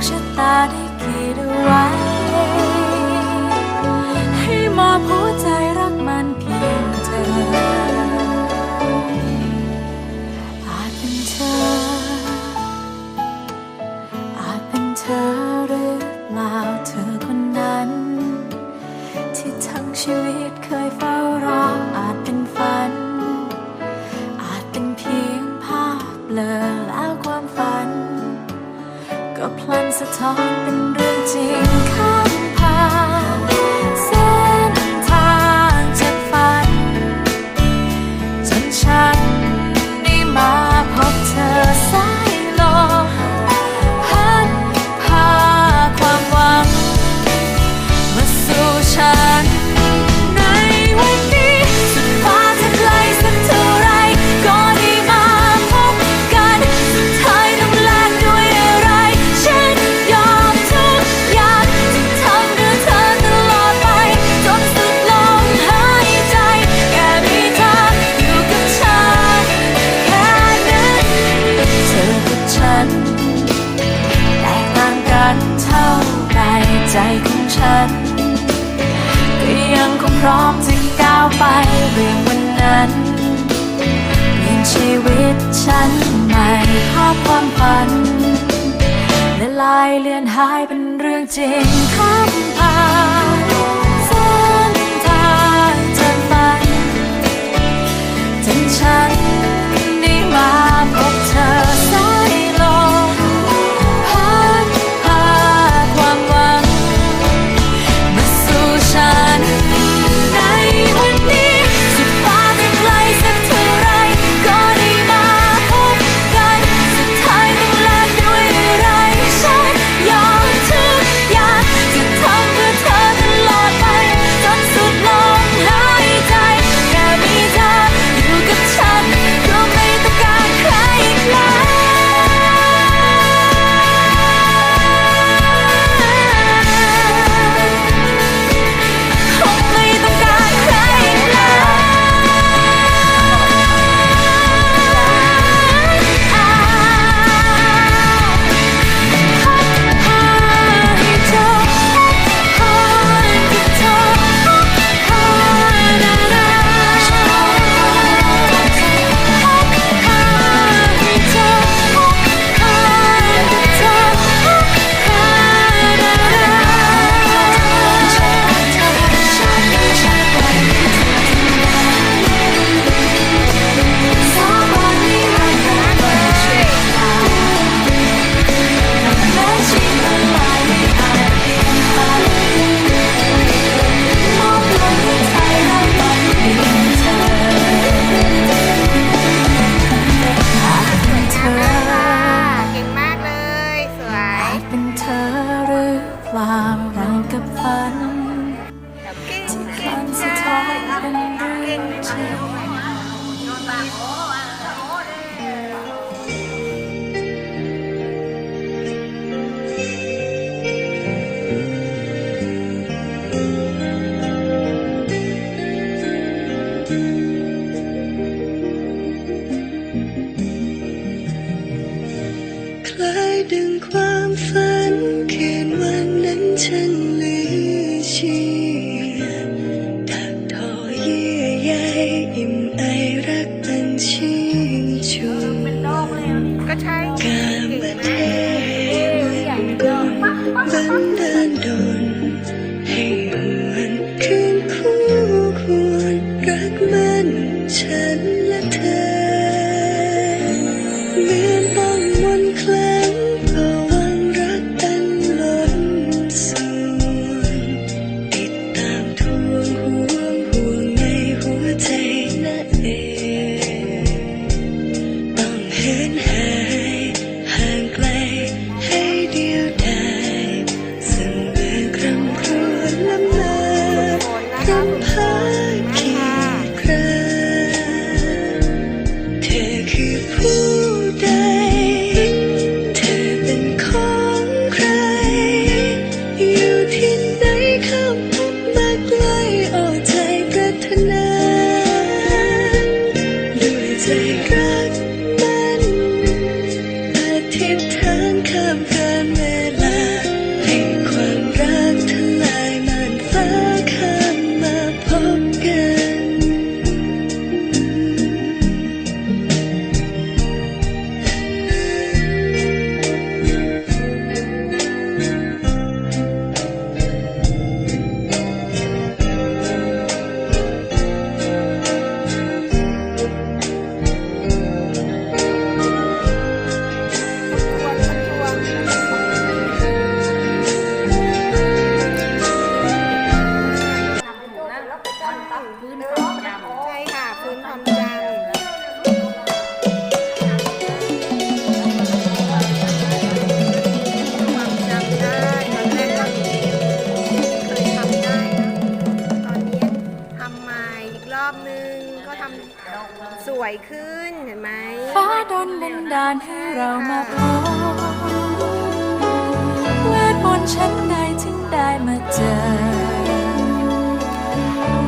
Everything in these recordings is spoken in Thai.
คชะตาได้ขีดเไว้ ให้มอบหัวใจรักมันเพียงเธอ อาจเป็นเธอ อาจเป็นเธอหรือเปล่าเธอคนนั้น ที่ทั้งชีวิตเคยเฝ้ารออาจเป็นฝัน อาจเป็นเพียงภาพเลือ มันสะท้อนเป็นเรื่องจริงค่ะ ใจของฉัน ก็ยังคงพร้อมจะก้าวไปเรื่องวันนั้นเปลี่ยนชีวิตฉันใหม่ภาพความฝันละลายเลือนหายเป็นเรื่องจริงข้ามผ่าน บันดาลให้เรามาพบเวทมนต์ชั้นใดถึงได้มาเจอ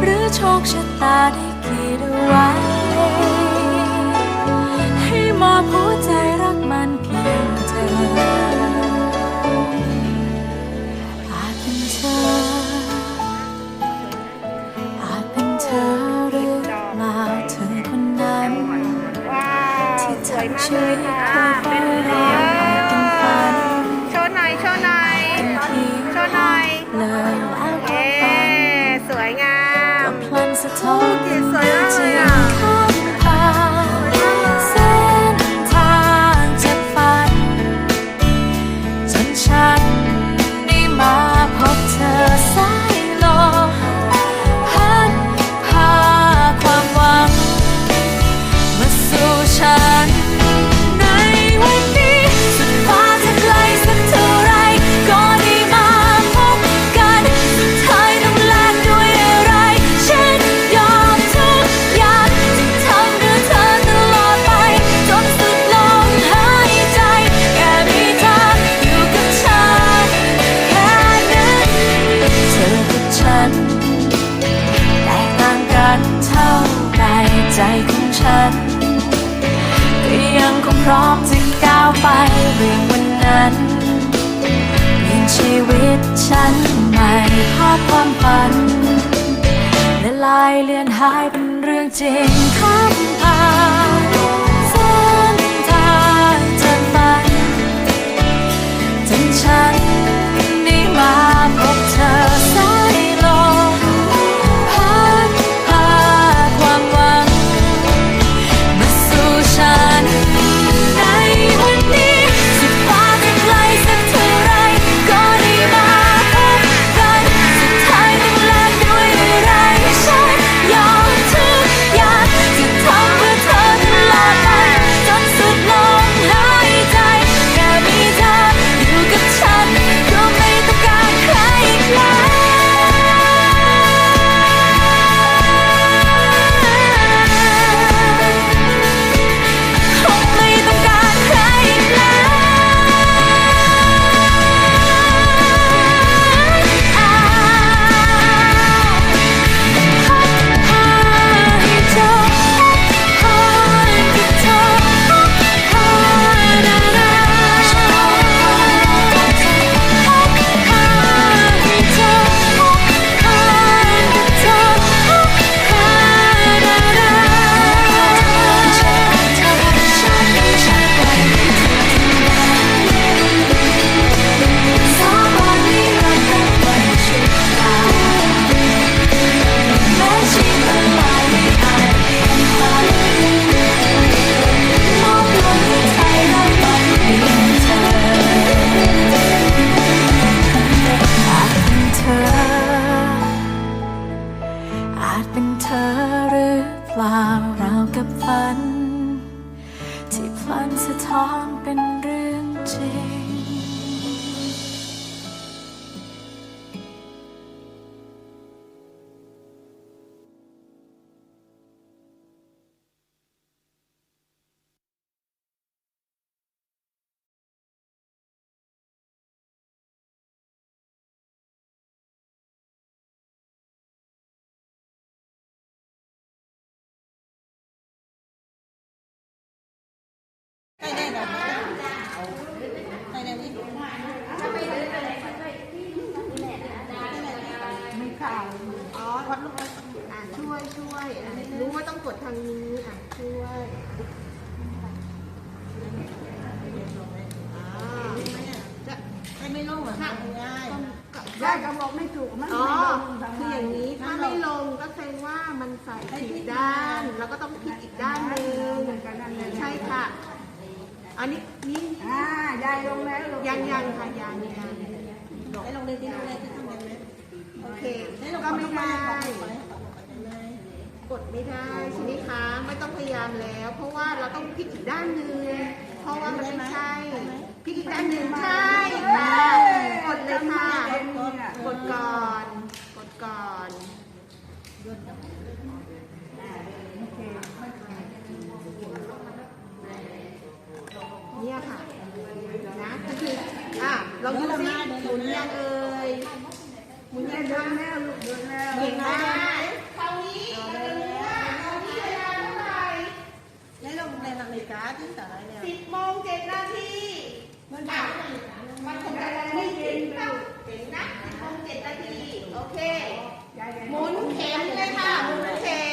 หรือโชคชะตาได้คิดไว้ ให้มอบหัวใจ ก็พลัน พร้อมจะก้าวไปเรื่องวันนั้นเปลี่ยนชีวิตฉันใหม่ภาะความฝันและลายเลือนหายเป็นเรื่องจริงข้ามผ่าน อ๋อวัดลูกอะช่วยช่วยอะรู้ว่าต้องกดทางนี้อะช่วยอ่าจะไม่ลงเหรอคะง่ายยายก็บอกไม่ถูกมันอ๋อคืออย่างนี้ถ้าไม่ลงก็แสดงว่ามันใส่ผิดด้าน แล้วก็ต้องพลิกอีกด้านหนึ่งใช่ค่ะ อันนี้นี่อ่ายายลงแล้วลงยังยังค่ะยังยังให้ลงเลยที่ลงเลยที่ทำยังไงโอเคก็ไม่ได้กดไม่ได้ใช่ไหมคะไม่ต้องพยายามแล้ว เพราะว่าเราต้องพลิกอีกด้านหนึ่งเพราะว่ามันไม่ใช่พลิกอีกด้านหนึ่งใช่ค่ะกดเลยค่ะกดก่อนกดก่อน โอเค เนี่ยค่ะนะก็คืออะเราดูสิหมุนยังเอ่ยหมุนยังคะแล้วลูกเดินแล้วเก่งมากคราวนี้เราจะรู้ว่าคราวนี้เวลาเท่าไหร่ในลงในนาฬิกาที่สายเนี่ยสิบโมงเจ็ดนาทีมันอะมันคงจะไม่เก่งเท่าเก่งนะสิบโมงเจ็ดนาทีโอเคหมุนเข็มเลยค่ะหมุนเข็ม